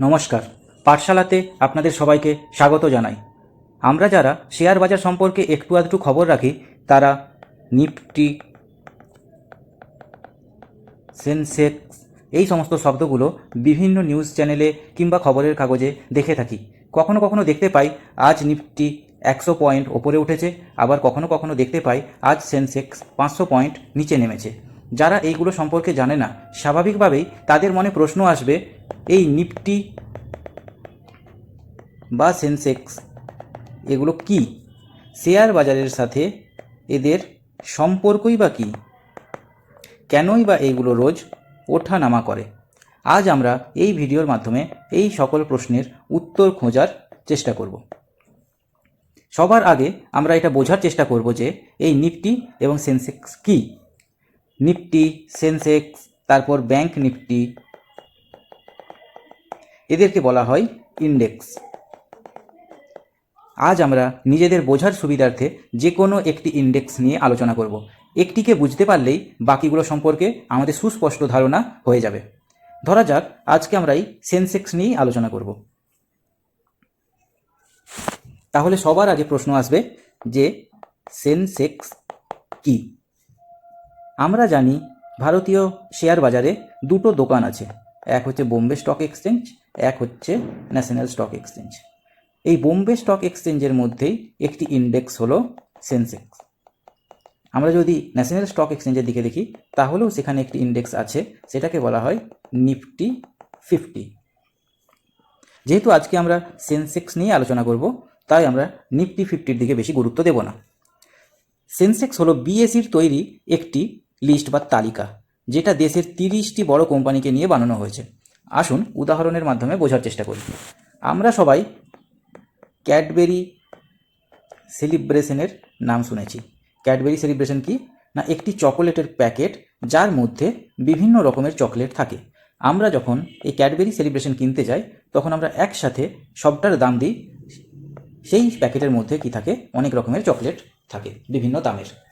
নমস্কার। পাঠশালাতে আপনাদের সবাইকে স্বাগত জানাই। আমরা যারা শেয়ার বাজার সম্পর্কে একটু আধটু খবর রাখি, তারা নিফটি, সেন্সেক্স এই সমস্ত শব্দগুলো বিভিন্ন নিউজ চ্যানেলে কিংবা খবরের কাগজে দেখে থাকি। কখনো কখনো দেখতে পাই আজ নিফটি একশো পয়েন্ট ওপরে উঠেছে, আবার কখনো কখনো দেখতে পাই আজ সেন্সেক্স পাঁচশো পয়েন্ট নিচে নেমেছে। যারা এইগুলো সম্পর্কে জানে না, স্বাভাবিকভাবেই তাদের মনে প্রশ্ন আসবে, এই নিফটি বা সেন্সেক্স, এগুলো কি? শেয়ার বাজারের সাথে এদের সম্পর্কই বা কী? কেনই বা এইগুলো রোজ ওঠা নামা করে? আজ আমরা এই ভিডিওর মাধ্যমে এই সকল প্রশ্নের উত্তর খোঁজার চেষ্টা করব। সবার আগে আমরা এটা বোঝার চেষ্টা করব যে এই নিফটি এবং সেন্সেক্স কি? নিফটি, সেন্সেক্স, তারপর ব্যাংক নিফটি। এদেরকে বলা হয় ইন্ডেক্স। আজ আমরা নিজেদের বোঝার সুবিধার্থে যে কোনো একটি ইন্ডেক্স নিয়ে আলোচনা করব। একটিকে বুঝতে পারলেই বাকিগুলো সম্পর্কে আমাদের সুস্পষ্ট ধারণা হয়ে যাবে। ধরা যাক, আজকে আমরা এই সেন্সেক্স নিয়েই আলোচনা করব। তাহলে সবার আগে প্রশ্ন আসবে যে সেন্সেক্স কি? আমরা জানি ভারতীয় শেয়ার বাজারে দুটো দোকান আছে। এক হচ্ছে বোম্বে স্টক এক্সচেঞ্জ, এক হচ্ছে ন্যাশনাল স্টক এক্সচেঞ্জ। এই বোম্বে স্টক এক্সচেঞ্জের মধ্যেই একটি ইন্ডেক্স হলো সেন্সেক্স আমরা যদি ন্যাশনাল স্টক এক্সচেঞ্জের দিকে দেখি, তাহলেও সেখানে একটি ইন্ডেক্স আছে, সেটাকে বলা হয় নিফটি ফিফটি। যেহেতু আজকে আমরা সেন্সেক্স নিয়ে আলোচনা করব, তাই আমরা নিফটি ফিফটির দিকে বেশি গুরুত্ব দেব না। সেন্সেক্স হলো বিএসির তৈরি একটি লিস্ট বা তালিকা, যেটা দেশের তিরিশটি বড় কোম্পানিকে নিয়ে বানানো হয়েছে। আসুন উদাহরণের মাধ্যমে বোঝার চেষ্টা করি। আমরা সবাই ক্যাডবেরি সেলিব্রেশনের নাম শুনেছি। ক্যাডবেরি সেলিব্রেশন কি? না, একটি চকোলেটের প্যাকেট যার মধ্যে বিভিন্ন রকমের চকলেট থাকে। আমরা যখন এই ক্যাডবেরি সেলিব্রেশন কিনতে যাই, তখন আমরা একসাথে সবটার দাম দিই। সেই প্যাকেটের মধ্যে কি থাকে? অনেক রকমের চকলেট থাকে, বিভিন্ন দামের।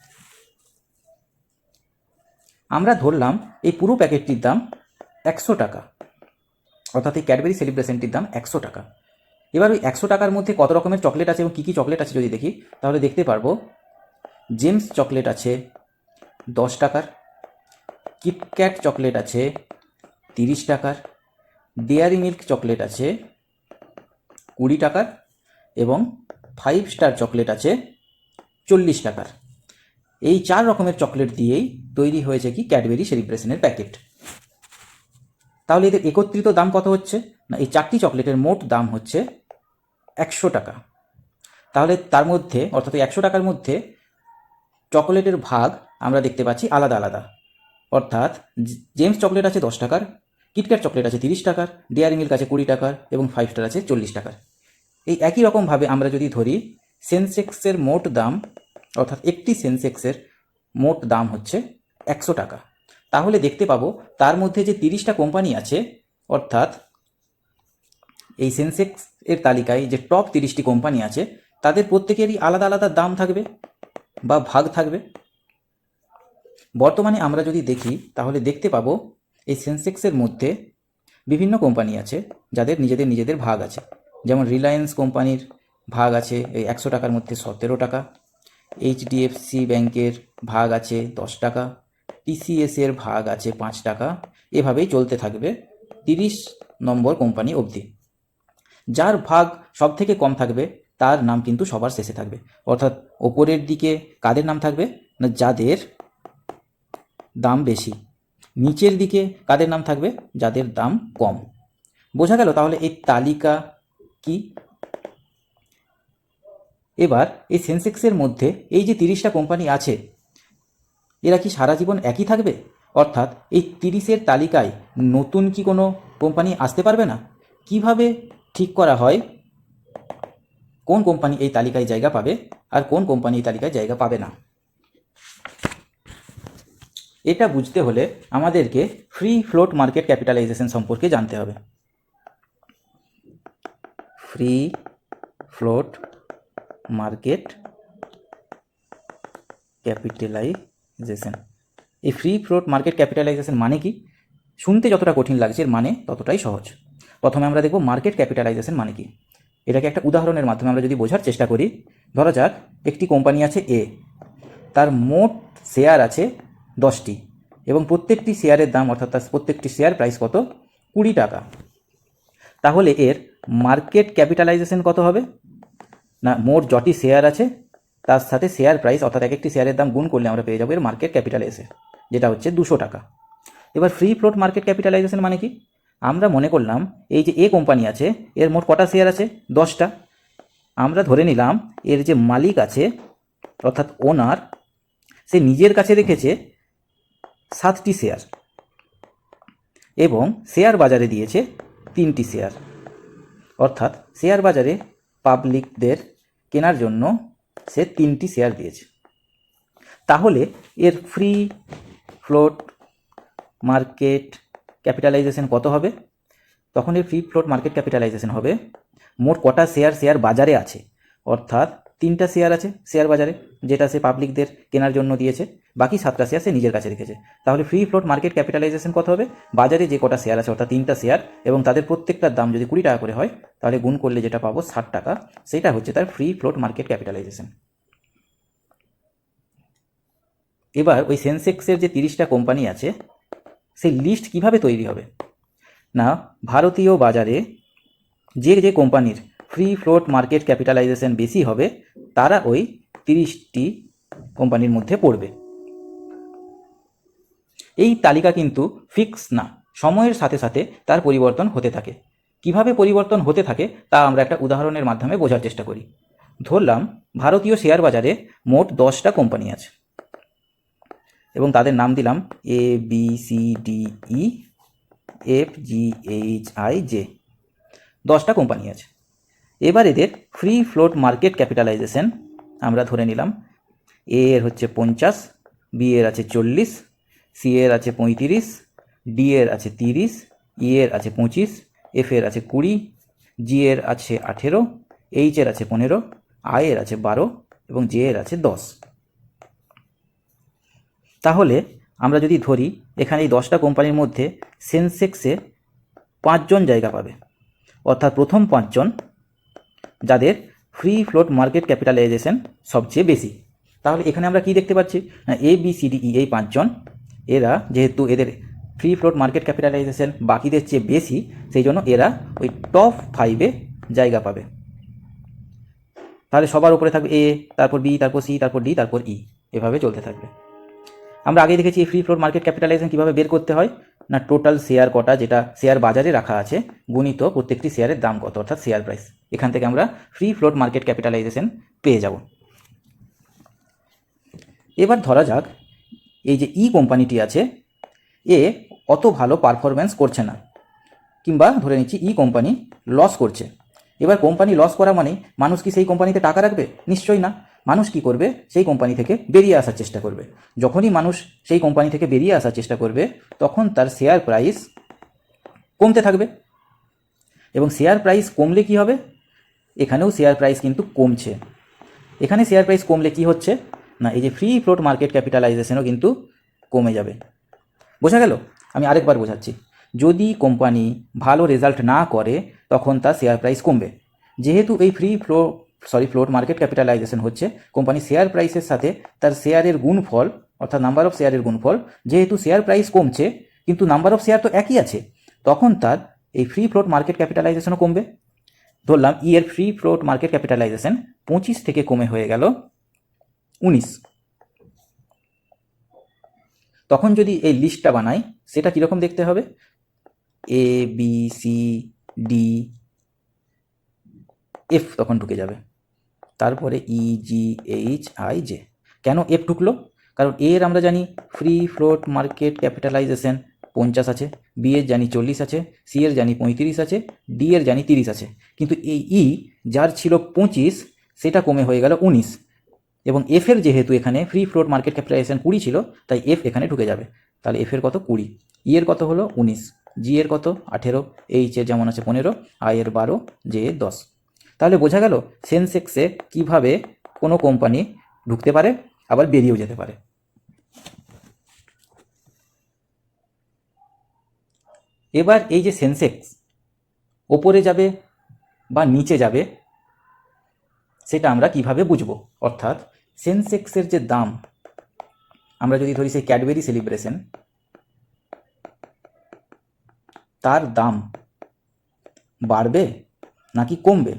আমরা ধরলাম এই পুরো প্যাকেটটির দাম একশো টাকা। অর্থাৎ এই ক্যাডবেরি সেলিব্রেশনটির দাম একশো টাকা। এবার ওই একশো টাকার মধ্যে কত রকমের চকলেট আছে এবং কী কী চকলেট আছে যদি দেখি, তাহলে দেখতে পারব জেমস চকলেট আছে দশ টাকার কিটক্যাট চকলেট আছে তিরিশ টাকার ডেয়ারি মিল্ক চকলেট আছে কুড়ি টাকার এবং ফাইভ স্টার চকলেট আছে চল্লিশ টাকার। এই চার রকমের চকলেট দিয়েই তৈরি হয়েছে কি ক্যাডবেরি সেলিব্রেশনের প্যাকেট। তাহলে এদের একত্রিত দাম কত হচ্ছে? না, এই চারটি চকলেটের মোট দাম হচ্ছে একশো টাকা। তাহলে তার মধ্যে, অর্থাৎ একশো টাকার মধ্যে চকোলেটের ভাগ আমরা দেখতে পাচ্ছি আলাদা আলাদা। অর্থাৎ জেমস চকলেট আছে দশ টাকার, কিটক্যাট চকলেট আছে তিরিশ টাকার, ডেয়ারি মিল্ক আছে কুড়ি টাকার এবং ফাইভ স্টার আছে চল্লিশ টাকার। এই একই রকমভাবে আমরা যদি ধরি, সেন্সেক্সের মোট দাম অর্থাৎ একটি সেন্সেক্সের মোট দাম হচ্ছে একশো টাকা। তাহলে দেখতে পাবো তার মধ্যে যে তিরিশটা কোম্পানি আছে, অর্থাৎ এই সেন্সেক্স এর তালিকায় যে টপ তিরিশটি কোম্পানি আছে, তাদের প্রত্যেকেরই আলাদা আলাদা দাম থাকবে বা ভাগ থাকবে। বর্তমানে আমরা যদি দেখি, তাহলে দেখতে পাবো এই সেন্সেক্সের মধ্যে বিভিন্ন কোম্পানি আছে, যাদের নিজেদের নিজেদের ভাগ আছে। যেমন রিলায়েন্স কোম্পানির ভাগ আছে, এই একশো টাকার মধ্যে সতেরো টাকা। এইচডিএফসি ব্যাংকের ভাগ আছে দশ টাকা টিসিএস এর ভাগ আছে পাঁচ টাকা, এভাবেই চলতে থাকবে তিরিশ নম্বর কোম্পানি অবধি। যার ভাগ সব থেকে কম থাকবে, তার নাম কিন্তু সবার শেষে থাকবে। অর্থাৎ ওপরের দিকে কাদের নাম থাকবে? না, যাদের দাম বেশি। নিচের দিকে কাদের নাম থাকবে? যাদের দাম কম। বোঝা গেল তাহলে এই তালিকা কি? এবার এই সেন্সেক্সের মধ্যে এই যে তিরিশটা কোম্পানি আছে, এরা কি সারা জীবন একই থাকবে? অর্থাৎ এই তিরিশের তালিকায় নতুন কি কোনো কোম্পানি আসতে পারবে না? কীভাবে ঠিক করা হয়? কোন কোম্পানি এই তালিকায় জায়গা পাবে আর কোন কোম্পানি এই তালিকায় জায়গা পাবে না? এটা বুঝতে হলে আমাদেরকে ফ্রি ফ্লোট মার্কেট ক্যাপিটালাইজেশন সম্পর্কে জানতে হবে। Free float market capitalisation. এই ফ্রি ফ্লোট মার্কেট ক্যাপিটালাইজেশন মানে কি? শুনতে যতটা কঠিন লাগছে এর মানে ততটাই সহজ। প্রথমে আমরা দেখব মার্কেট ক্যাপিটালাইজেশন মানে কি। এটাকে একটা উদাহরণের মাধ্যমে আমরা যদি বোঝার চেষ্টা করি, ধরা যাক একটি কোম্পানি আছে এ তার মোট শেয়ার আছে দশটি এবং প্রত্যেকটি শেয়ারের দাম অর্থাৎ তার প্রত্যেকটি শেয়ার প্রাইস কত? কুড়ি টাকা। তাহলে এর মার্কেট ক্যাপিটালাইজেশন কত হবে? না, মোট যটি শেয়ার আছে, তার সাথে শেয়ার প্রাইস অর্থাৎ এক একটি শেয়ারের দাম গুণ করলে আমরা পেয়ে যাব এর মার্কেট ক্যাপিটালাইজেশন যেটা হচ্ছে দুশো টাকা। এবার ফ্রি ফ্লোট মার্কেট ক্যাপিটালাইজেশন মানে কি? আমরা মনে করলাম এই যে এ কোম্পানি আছে, এর মোট কটা শেয়ার আছে? দশটা। আমরা ধরে নিলাম এর যে মালিক আছে, অর্থাৎ ওনার সে নিজের কাছে রেখেছে সাতটি শেয়ার এবং শেয়ার বাজারে দিয়েছে তিনটি শেয়ার অর্থাৎ শেয়ার বাজারে পাবলিকদের কেনার জন্য সে তিনটি শেয়ার দিয়েছে। তাহলে এর ফ্রি ফ্লোট মার্কেট ক্যাপিটালাইজেশন কত হবে? তখন এর ফ্রি ফ্লোট মার্কেট ক্যাপিটালাইজেশন হবে মোট কটা শেয়ার শেয়ার বাজারে আছে। অর্থাৎ তিনটা শেয়ার আছে শেয়ার বাজারে, যেটা সে পাবলিকদের কেনার জন্য দিয়েছে, বাকি সাতটা শেয়ার সে নিজের কাছে রেখেছে। তাহলে ফ্রি ফ্লোট মার্কেট ক্যাপিটালাইজেশন কত হবে? বাজারে যে কটা শেয়ার আছে, অর্থাৎ তিনটা শেয়ার, এবং তাদের প্রত্যেকটার দাম যদি কুড়ি টাকা করে হয়, তাহলে গুণ করলে যেটা পাবো ষাট টাকা, সেটা হচ্ছে তার ফ্রি ফ্লোট মার্কেট ক্যাপিটালাইজেশন এবার ওই সেন্সেক্সের যে তিরিশটা কোম্পানি আছে, সেই লিস্ট কীভাবে তৈরি হবে? না, ভারতীয় বাজারে যে যে কোম্পানির ফ্রি ফ্লোট মার্কেট ক্যাপিটালাইজেশন বেশি হবে, তারা ওই তিরিশটি কোম্পানির মধ্যে পড়বে। এই তালিকা কিন্তু ফিক্স না, সময়ের সাথে সাথে তার পরিবর্তন হতে থাকে। কীভাবে পরিবর্তন হতে থাকে, তা আমরা একটা উদাহরণের মাধ্যমে বোঝার চেষ্টা করি। ধরলাম, ভারতীয় শেয়ার বাজারে মোট দশটা কোম্পানি আছে। এবং তাদের নাম দিলাম A B C D E F G H I J দশটা কোম্পানি আছে। এবার এদের ফ্রি ফ্লোট মার্কেট ক্যাপিটালাইজেশন আমরা ধরে নিলাম। এ এর হচ্ছে পঞ্চাশ বি এর আছে চল্লিশ সি এর আছে পঁয়ত্রিশ ডি এর আছে তিরিশ ই এর আছে পঁচিশ এফ এর আছে কুড়ি জি এর আছে আঠেরো এইচ এর আছে পনেরো আই এর আছে বারো এবং জে এর আছে দশ। তাহলে আমরা যদি ধরি, এখানে এই দশটা কোম্পানির মধ্যে সেন্সেক্সে পাঁচজন জায়গা পাবে। অর্থাৎ প্রথম পাঁচজন যাদের ফ্রি ফ্লোট মার্কেট ক্যাপিটালাইজেশন সবচেয়ে বেশি। তাহলে এখানে আমরা কি দেখতে পাচ্ছি? না A, B, C, D, E, এই পাঁচজন, এরা যেহেতু এদের ফ্রি ফ্লোট মার্কেট ক্যাপিটালাইজেশন বাকিদের চেয়ে বেশি, সেই জন্য এরা ওই টপ ফাইভে জায়গা পাবে। তাহলে সবার উপরে থাকবে এ, তারপর বি, তারপর সি, তারপর ডি, তারপর ই, এভাবে চলতে থাকবে। আমরা আগে দেখেছি ফ্রি ফ্লোট মার্কেট ক্যাপিটালাইজেশন কীভাবে বের করতে হয়? না টোটাল শেয়ার কটা, যেটা শেয়ার বাজারে রাখা আছে, গুণিত প্রত্যেকটি শেয়ারের দাম কত, অর্থাৎ শেয়ার প্রাইস এখান থেকে আমরা ফ্রি ফ্লোট মার্কেট ক্যাপিটালাইজেশন পেয়ে যাব। এবার ধরা যাক, এই যে ই কোম্পানিটি আছে, এ অত ভালো পারফরমেন্স করছে না, কিংবা ধরে নিচ্ছি ই কোম্পানি লস করছে। এবার কোম্পানি লস করা মানে মানুষ কি সেই কোম্পানিতে টাকা রাখবে? নিশ্চয়ই না। মানুষ কি করবে? সেই কোম্পানি থেকে বেরিয়ে আসার চেষ্টা করবে। যখনই মানুষ সেই কোম্পানি থেকে বেরিয়ে আসার চেষ্টা করবে, তখন তার শেয়ার প্রাইস কমতে থাকবে। এবং শেয়ার প্রাইস কমলে কি হবে? এখানেও শেয়ার প্রাইস কিন্তু কমছে। এখানে শেয়ার প্রাইস কমলে কি হচ্ছে? না, এই যে ফ্রি ফ্লোট মার্কেট ক্যাপিটালাইজেশনও কিন্তু কমে যাবে। বোঝা গেল? আমি আরেকবার বোঝাচ্ছি। যদি কোম্পানি ভালো রেজাল্ট না করে, তখন তার শেয়ার প্রাইস কমবে। যেহেতু এই free flow sorry float market capitalisation হচ্ছে কোম্পানি শেয়ার প্রাইসের সাথে তার শেয়ারের গুণফল, অর্থাৎ নাম্বার অফ শেয়ারের গুণফল, যেহেতু শেয়ার প্রাইস কমছে, কিন্তু নাম্বার অফ শেয়ার তো একই আছে, তখন তার এই ফ্রি ফ্লোট মার্কেট ক্যাপিটালাইজেশনও কমবে। ধরলাম ই এর ফ্রি ফ্লোট মার্কেট ক্যাপিটালাইজেশন পঁচিশ থেকে কমে হয়ে গেল উনিশ। তখন যদি এই লিস্টটা বানাই, সেটা কীরকম দেখতে হবে? A B C D F তখন ঢুকে যাবে। তারপরে E G H I J কেন এফ ঢুকলো? কারণ এর আমরা জানি ফ্রি ফ্লোট মার্কেট ক্যাপিটালাইজেশন পঞ্চাশ আছে বি এর জানি চল্লিশ আছে সি এর জানি পঁয়ত্রিশ আছে ডি এর জানি তিরিশ আছে। কিন্তু এই ই যার ছিল পঁচিশ, সেটা কমে হয়ে গেল উনিশ। এবং এফ এর যেহেতু এখানে ফ্রি ফ্লোট মার্কেট ক্যাপিটালাইজেশন কুড়ি ছিল, তাই এফ এখানে ঢুকে যাবে। তাহলে এফ এর কত? কুড়ি। ই এর কত হলো? উনিশ। জি এর কত? আঠেরো। এইচ এর যেমন আছে পনেরো আই এর বারো জে এর দশ। তাহলে বোঝা গেল সেন্সেক্সে কীভাবে কোনো কোম্পানি ঢুকতে পারে, আবার বেরিয়েও যেতে পারে। এবার এই যে সেন্সেক্স ওপরে যাবে বা নিচে যাবে, সেটা আমরা কীভাবে বুঝব? অর্থাৎ সেন্সেক্সের যে দাম, আমরা যদি ধরি সেই ক্যাডবেরি সেলিব্রেশন তার দাম বাড়বে নাকি কমবে,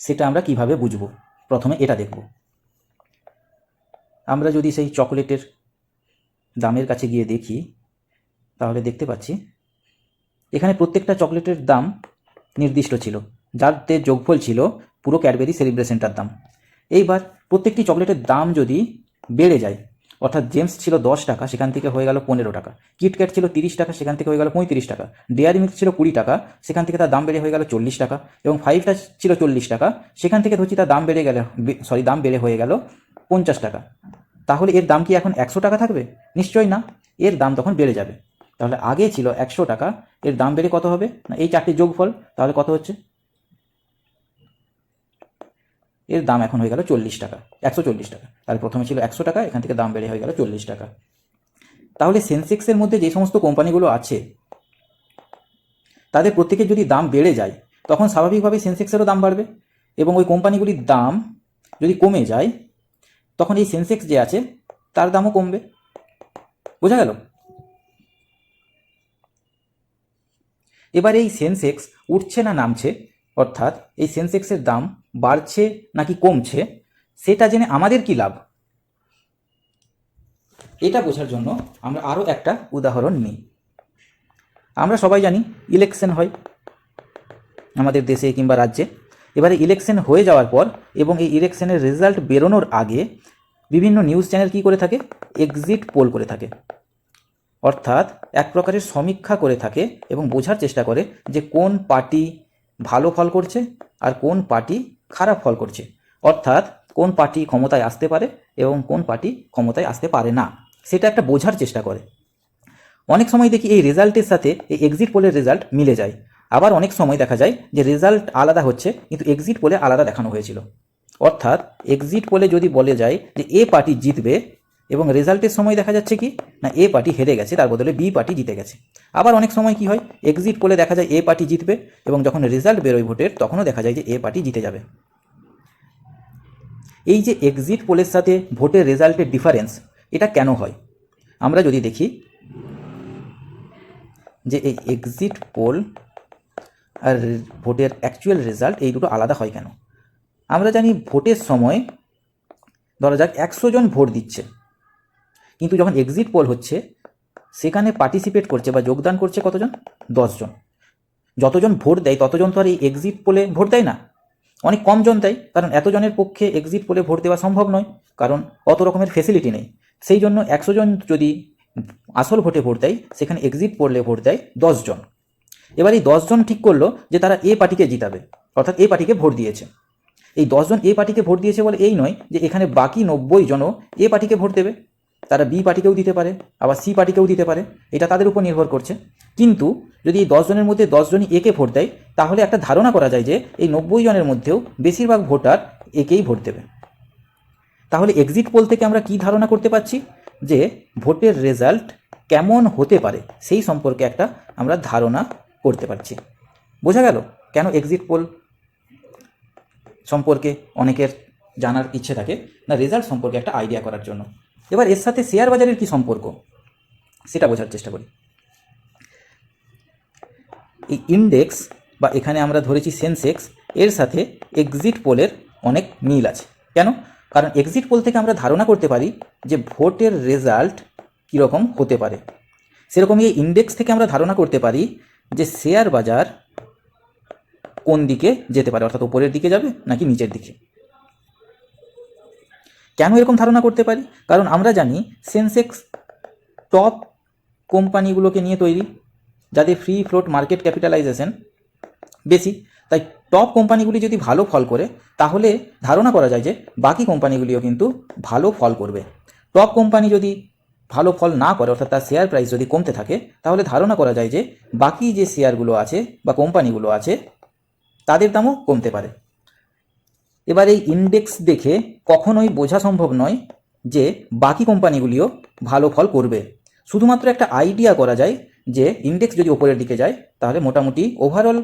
সেটা আমরা কীভাবে বুঝব? প্রথমে এটা দেখব। আমরা যদি সেই চকোলেটের দামের কাছে গিয়ে দেখি, তাহলে দেখতে পাচ্ছি এখানে প্রত্যেকটা চকলেটের দাম নির্দিষ্ট ছিল যাতে যোগফল ছিল পুরো ক্যাডবেরি সেলিব্রেশনটার দাম। এইবার প্রত্যেকটি চকলেটের দাম যদি বেড়ে যায়, অর্থাৎ জেমস ছিল দশ টাকা, সেখান থেকে হয়ে গেল পনেরো টাকা, কিটক্যাট ছিল তিরিশ টাকা, সেখান থেকে হয়ে গেল পঁয়ত্রিশ টাকা, ডেয়ারি মিল্ক ছিল কুড়ি টাকা, সেখান থেকে তার দাম বেড়ে হয়ে গেল চল্লিশ টাকা এবং ফাইভটা ছিল চল্লিশ টাকা, সেখান থেকে ধরছি তার দাম বেড়ে গেলে, সরি, দাম বেড়ে হয়ে গেল পঞ্চাশ টাকা। তাহলে এর দাম কি এখন একশো টাকা থাকবে? নিশ্চয়ই না, এর দাম তখন বেড়ে যাবে। তাহলে আগে ছিল একশো টাকা। এর দাম বেড়ে কত হবে? না, এই চারটি যোগফল, তাহলে কত হচ্ছে? এর দাম এখন হয়ে গেল চল্লিশ টাকা, একশো চল্লিশ টাকা। তাহলে প্রথমে ছিল একশো টাকা, এখান থেকে দাম বেড়ে হয়ে গেল চল্লিশ টাকা। তাহলে সেন্সেক্সের মধ্যে যে সমস্ত কোম্পানিগুলো আছে, তাদের প্রত্যেকের যদি দাম বেড়ে যায়, তখন স্বাভাবিকভাবেই সেন্সেক্সেরও দাম বাড়বে। এবং ওই কোম্পানিগুলির দাম যদি কমে যায়, তখন এই সেন্সেক্স যে আছে, তার দামও কমবে। বোঝা গেল? এবার এই সেন্সেক্স উঠছে না নামছে, অর্থাৎ এই সেন্সেক্সের দাম বাড়ছে নাকি কমছে, সেটা জেনে আমাদের কি লাভ? এটা বোঝার জন্য আমরা আরও একটা উদাহরণ নিই। আমরা সবাই জানি ইলেকশন হয় আমাদের দেশে কিংবা রাজ্যে। এবারে ইলেকশন হয়ে যাওয়ার পর এবং এই ইলেকশনের রেজাল্ট বেরোনোর আগে বিভিন্ন নিউজ চ্যানেল কি করে থাকে? এক্সিট পোল করে থাকে। অর্থাৎ এক প্রকারের সমীক্ষা করে থাকে এবং বোঝার চেষ্টা করে যে কোন পার্টি ভালো ফল করছে আর কোন পার্টি খারাপ ফল করছে। অর্থাৎ কোন পার্টি ক্ষমতায় আসতে পারে এবং কোন পার্টি ক্ষমতায় আসতে পারে না। সেটা একটা বোঝার চেষ্টা করে। অনেক সময় দেখি এই রেজাল্টের সাথে এই এক্সিট পোলের রেজাল্ট মিলে যায়। আবার অনেক সময় দেখা যায় যে রেজাল্ট আলাদা হচ্ছে, কিন্তু এক্সিট পোলে আলাদা দেখানো হয়েছিল। অর্থাৎ এক্সিট পোলে যদি বলে যায় যে এ পার্টি জিতবে এবং রেজাল্টের সময় দেখা যাচ্ছে কি? না, এ পার্টি হেরে গেছে, তার বদলে বি পার্টি জিতে গেছে। আবার অনেক সময় কি হয়? এক্সিট পোলে দেখা যায় এ পার্টি জিতবে এবং যখন রেজাল্ট বেরোয় ভোটের, তখনও দেখা যায় যে এ পার্টি জিতে যাবে। এই যে এক্সিট পোলের সাথে ভোটের রেজাল্টের ডিফারেন্স এটা কেন হয়? আমরা যদি দেখি যে এই এক্সিট পোল আর ভোটের অ্যাকচুয়াল রেজাল্ট এই দুটো আলাদা হয় কেন? আমরা জানি ভোটের সময়, ধরা যাক, একশো জন ভোট দিচ্ছে। কিন্তু যখন এক্সিট পোল হচ্ছে, সেখানে পার্টিসিপেট করছে বা যোগদান করছে কতজন? দশজন। যতজন ভোট দেয়, ততজন তো আর এই এক্সিট পোলে ভোট দেয় না। অনেক কম জন দেয়, কারণ এতজনের পক্ষে এক্সিট পোলে ভোট দেওয়া সম্ভব নয়, কারণ অত রকমের ফেসিলিটি নেই। সেই জন্য একশো জন যদি আসল ভোটে ভোট দেয়, সেখানে এক্সিট পোলে ভোট দেয় দশজন। এবার এই দশজন ঠিক করল যে তারা এ পার্টিকে জিতাবে, অর্থাৎ এ পার্টিকে ভোট দিয়েছে। এই দশজন এ পার্টিকে ভোট দিয়েছে বলে এই নয় যে এখানে বাকি নব্বই জনও এ পার্টিকে ভোট দেবে। তারা বি পার্টিকেও দিতে পারে, আবার সি পার্টিকেও দিতে পারে, এটা তাদের উপর নির্ভর করছে। কিন্তু যদি এই দশজনের মধ্যে দশজনই একে ভোট দেয়, তাহলে একটা ধারণা করা যায় যে এই নব্বই জনের মধ্যেও বেশিরভাগ ভোটার একেই ভোট দেবে। তাহলে এক্সিট পোল থেকে আমরা কি ধারণা করতে পারছি? যে ভোটের রেজাল্ট কেমন হতে পারে, সেই সম্পর্কে একটা আমরা ধারণা করতে পারছি। বোঝা গেল কেন এক্সিট পোল সম্পর্কে অনেকের জানার ইচ্ছে থাকে, না রেজাল্ট সম্পর্কে একটা আইডিয়া করার জন্য। এবার এর সাথে শেয়ার বাজারের কি সম্পর্ক? সেটা বোঝার চেষ্টা করি। এই ইন্ডেক্স বা এখানে আমরা ধরেছি সেন্সেক্স এর সাথে এক্সিট পোলের অনেক মিল আছে। কেন? কারণ এক্সিট পোল থেকে আমরা ধারণা করতে পারি যে ভোটের রেজাল্ট কীরকম হতে পারে। সেরকমই এই ইন্ডেক্স থেকে আমরা ধারণা করতে পারি যে শেয়ার বাজার কোন দিকে যেতে পারে, অর্থাৎ উপরের দিকে যাবে নাকি নিচের দিকে। কেন এরকম ধারণা করতে পারি? কারণ আমরা জানি সেন্সেক্স টপ কোম্পানিগুলোকে নিয়ে তৈরি, যাদের ফ্রি ফ্লোট মার্কেট ক্যাপিটালাইজেশন বেশি। তাই টপ কোম্পানিগুলি যদি ভালো ফল করে, তাহলে ধারণা করা যায় যে বাকি কোম্পানিগুলিও কিন্তু ভালো ফল করবে। টপ কোম্পানি যদি ভালো ফল না করে, অর্থাৎ তার শেয়ার প্রাইস যদি কমতে থাকে, তাহলে ধারণা করা যায় যে বাকি যে শেয়ারগুলো আছে বা কোম্পানিগুলো আছে, তাদের দামও কমতে পারে। এবার এই ইন্ডেক্স দেখে কখনোই বোঝা সম্ভব নয় যে বাকি কোম্পানিগুলিও ভালো ফল করবে। শুধুমাত্র একটা আইডিয়া করা যায় যে ইন্ডেক্স যদি ওপরের দিকে যায়, তাহলে মোটামুটি ওভারঅল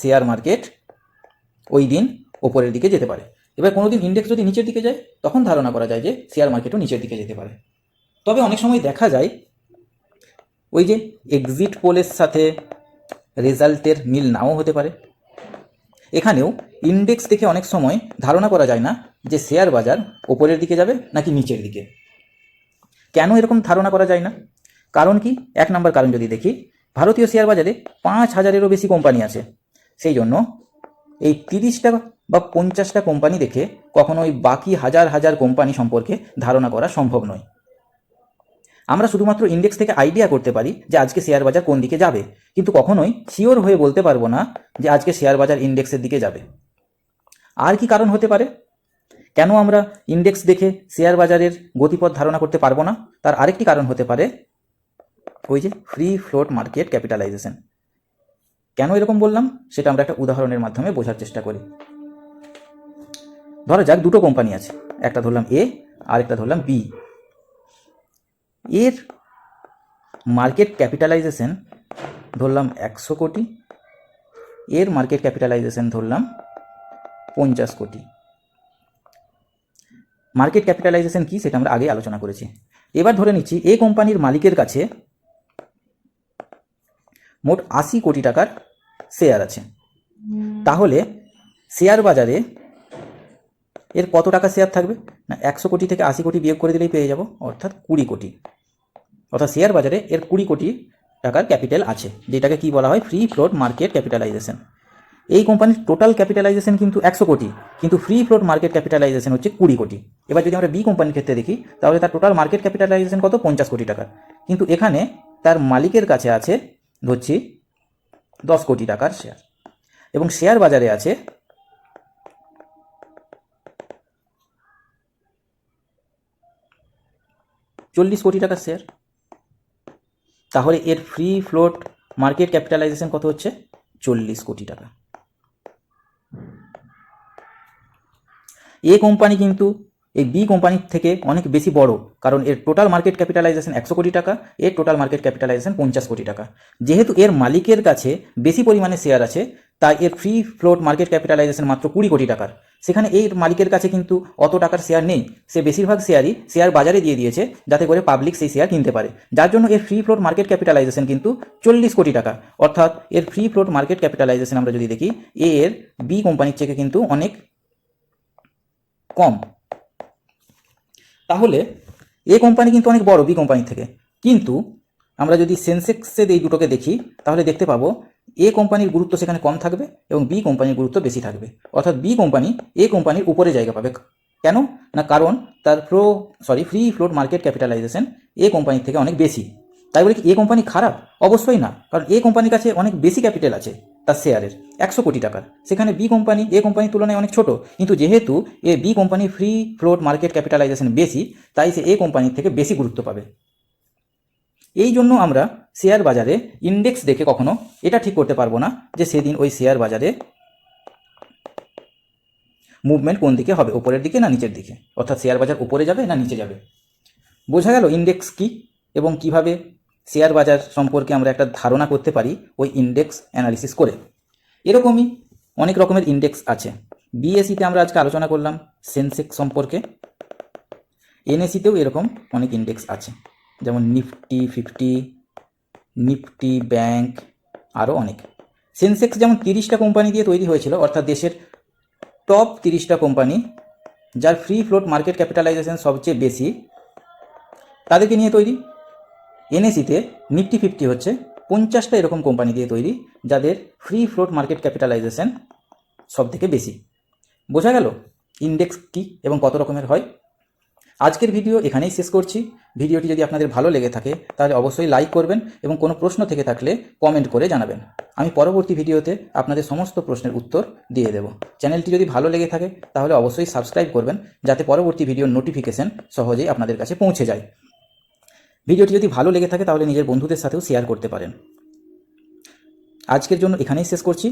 শেয়ার মার্কেট ওই দিন ওপরের দিকে যেতে পারে। এবার কোনো দিন ইন্ডেক্স যদি নিচের দিকে যায়, তখন ধারণা করা যায় যে শেয়ার মার্কেটও নিচের দিকে যেতে পারে। তবে অনেক সময় দেখা যায় ওই যে এক্সিট পোলের সাথে রেজাল্টের মিল নাও হতে পারে। এখানেও ইন্ডেক্স দেখে অনেক সময় ধারণা করা যায় না যে শেয়ার বাজার ওপরের দিকে যাবে নাকি নিচের দিকে। কেন এরকম ধারণা করা যায় না? কারণ কি? এক নম্বর কারণ যদি দেখি, ভারতীয় শেয়ার বাজারে পাঁচ হাজারেরও বেশি কোম্পানি আছে। সেই জন্য এই তিরিশটা বা পঞ্চাশটা কোম্পানি দেখে কখনো ওই বাকি হাজার হাজার কোম্পানি সম্পর্কে ধারণা করা সম্ভব নয়। আমরা শুধুমাত্র ইন্ডেক্স থেকে আইডিয়া করতে পারি যে আজকে শেয়ার বাজার কোন দিকে যাবে। কিন্তু কখনোই শিওর হয়ে বলতে পারব না যে আজকে শেয়ার বাজার ইন্ডেক্সের দিকে যাবে। আর কি কারণ হতে পারে? কেন আমরা ইন্ডেক্স দেখে শেয়ার বাজারের গতিপথ ধারণা করতে পারব না? তার আরেকটি কারণ হতে পারে ওই যে ফ্রি ফ্লোট মার্কেট ক্যাপিটালাইজেশন কেন এরকম বললাম? সেটা আমরা একটা উদাহরণের মাধ্যমে বোঝার চেষ্টা করি। ধরা যাক দুটো কোম্পানি আছে। একটা ধরলাম এ আর একটা ধরলাম বি এর মার্কেট ক্যাপিটালাইজেশন ধরলাম একশো কোটি এর মার্কেট ক্যাপিটালাইজেশন ধরলাম পঞ্চাশ কোটি। মার্কেট ক্যাপিটালাইজেশন কি সেটা আমরা আগে আলোচনা করেছি। এবার ধরে নিচ্ছি এ কোম্পানির মালিকের কাছে মোট আশি কোটি টাকার শেয়ার আছে। তাহলে শেয়ার বাজারে এর কত টাকা শেয়ার থাকবে? না, একশো কোটি থেকে আশি কোটি বিয়োগ করে দিলেই পেয়ে যাব, অর্থাৎ কুড়ি কোটি। অর্থাৎ শেয়ার বাজারে এর কুড়ি কোটি টাকার ক্যাপিটাল আছে, যেটাকে কি বলা হয়? ফ্রি ফ্লোট মার্কেট ক্যাপিটালাইজেশন এই কোম্পানির টোটাল ক্যাপিটালাইজেশন কিন্তু একশো কোটি, কিন্তু ফ্রি ফ্লোট মার্কেট ক্যাপিটালাইজেশন হচ্ছে কুড়ি কোটি। এবার যদি আমরা বি কোম্পানির ক্ষেত্রে দেখি, তাহলে তার টোটাল মার্কেট ক্যাপিটালাইজেশন কত? পঞ্চাশ কোটি টাকার। কিন্তু এখানে তার মালিকের কাছে আছে, ধরছি, দশ কোটি টাকার শেয়ার এবং শেয়ার বাজারে আছে চল্লিশ কোটি টাকার শেয়ার তাহলে এর ফ্রি ফ্লোট মার্কেট ক্যাপিটালাইজেশন কত হচ্ছে? চল্লিশ কোটি টাকা। এ কোম্পানি কিন্তু, এই বি কোম্পানির থেকে অনেক বেশি বড়, কারণ এর টোটাল মার্কেট ক্যাপিটালাইজেশন একশো কোটি টাকা, এর টোটাল মার্কেট ক্যাপিটালাইজেশন পঞ্চাশ কোটি টাকা। যেহেতু এর মালিকের কাছে বেশি পরিমাণে শেয়ার আছে তাই এর ফ্রি ফ্লোট মার্কেট ক্যাপিটালাইজেশন মাত্র কুড়ি কোটি টাকার। সেখানে এই মালিকের কাছে কিন্তু অত টাকার শেয়ার নেই। সে বেশিরভাগ শেয়ারই শেয়ার বাজারে দিয়ে দিয়েছে, যাতে করে পাবলিক সেই শেয়ার কিনতে পারে। যার জন্য এর ফ্রি ফ্লোট মার্কেট ক্যাপিটালাইজেশন কিন্তু চল্লিশ কোটি টাকা। অর্থাৎ এর ফ্রি ফ্লোট মার্কেট ক্যাপিটালাইজেশন আমরা যদি দেখি, এ এর বি কোম্পানির থেকে কিন্তু অনেক কম। তাহলে এ কোম্পানি কিন্তু অনেক বড় বি কোম্পানি থেকে। কিন্তু আমরা যদি সেন্সেক্সের এই দুটোকে দেখি, তাহলে দেখতে পাবো এ কোম্পানির গুরুত্ব সেখানে কম থাকবে এবং বি কোম্পানির গুরুত্ব বেশি থাকবে। অর্থাৎ বি কোম্পানি এ কোম্পানির উপরে জায়গা পাবে। কেন? না, কারণ তার pro sorry free float market capitalization A কোম্পানির থেকে অনেক বেশি। তাই বলে কি এ কোম্পানি খারাপ? অবশ্যই না। কারণ এ কোম্পানির কাছে অনেক বেশি ক্যাপিটাল আছে তার শেয়ারের একশো কোটি টাকার। সেখানে বি কোম্পানি এ কোম্পানির তুলনায় অনেক ছোট। কিন্তু যেহেতু A B company free float market capitalization বেশি, তাই সে এ কোম্পানির থেকে বেশি গুরুত্ব পাবে। এই জন্য আমরা শেয়ার বাজারে ইন্ডেক্স দেখে কখনো এটা ঠিক করতে পারব না যে সেদিন ওই শেয়ার বাজারে মুভমেন্ট কোন দিকে হবে, উপরের দিকে না নিচের দিকে? অর্থাৎ শেয়ার বাজার উপরে যাবে না নিচে যাবে? বোঝা গেল ইন্ডেক্স কি এবং কীভাবে শেয়ার বাজার সম্পর্কে আমরা একটা ধারণা করতে পারি ওই ইন্ডেক্স অ্যানালিসিস করে? এরকমই অনেক রকমের ইন্ডেক্স আছে। বিএসিতে আমরা আজকে আলোচনা করলাম সেন্সেক্স সম্পর্কে। এনএসিতেও এরকম অনেক ইন্ডেক্স আছে। যেমন নিফটি ফিফটি নিফটি, ব্যাংক আরও অনেক। সেন্সেক্স যেমন তিরিশটা কোম্পানি দিয়ে তৈরি হয়েছিল, অর্থাৎ দেশের টপ তিরিশটা কোম্পানি, যার ফ্রি ফ্লোট মার্কেট ক্যাপিটালাইজেশন সবচেয়ে বেশি, তাদেরকে নিয়ে তৈরি। এনএসিতে নিফটি ফিফটি হচ্ছে, পঞ্চাশটা এরকম কোম্পানি দিয়ে তৈরি, যাদের ফ্রি ফ্লোট মার্কেট ক্যাপিটালাইজেশন সব থেকে বেশি। বোঝা গেল ইন্ডেক্স কী এবং কত রকমের হয়? আজকের ভিডিও এখানেই শেষ করছি। ভিডিওটি যদি আপনাদের ভালো লেগে থাকে, তাহলে অবশ্যই লাইক করবেন এবং কোনো প্রশ্ন থেকে থাকলে কমেন্ট করে জানাবেন। আমি পরবর্তী ভিডিওতে আপনাদের সমস্ত প্রশ্নের উত্তর দিয়ে দেব। চ্যানেলটি যদি ভালো লেগে থাকে, তাহলে অবশ্যই সাবস্ক্রাইব করবেন, যাতে পরবর্তী ভিডিওর নোটিফিকেশন সহজেই আপনাদের কাছে পৌঁছে যায়। ভিডিওটি যদি ভালো লেগে থাকে, তাহলে নিজের বন্ধুদের সাথেও শেয়ার করতে পারেন। আজকের জন্য এখানেই শেষ করছি।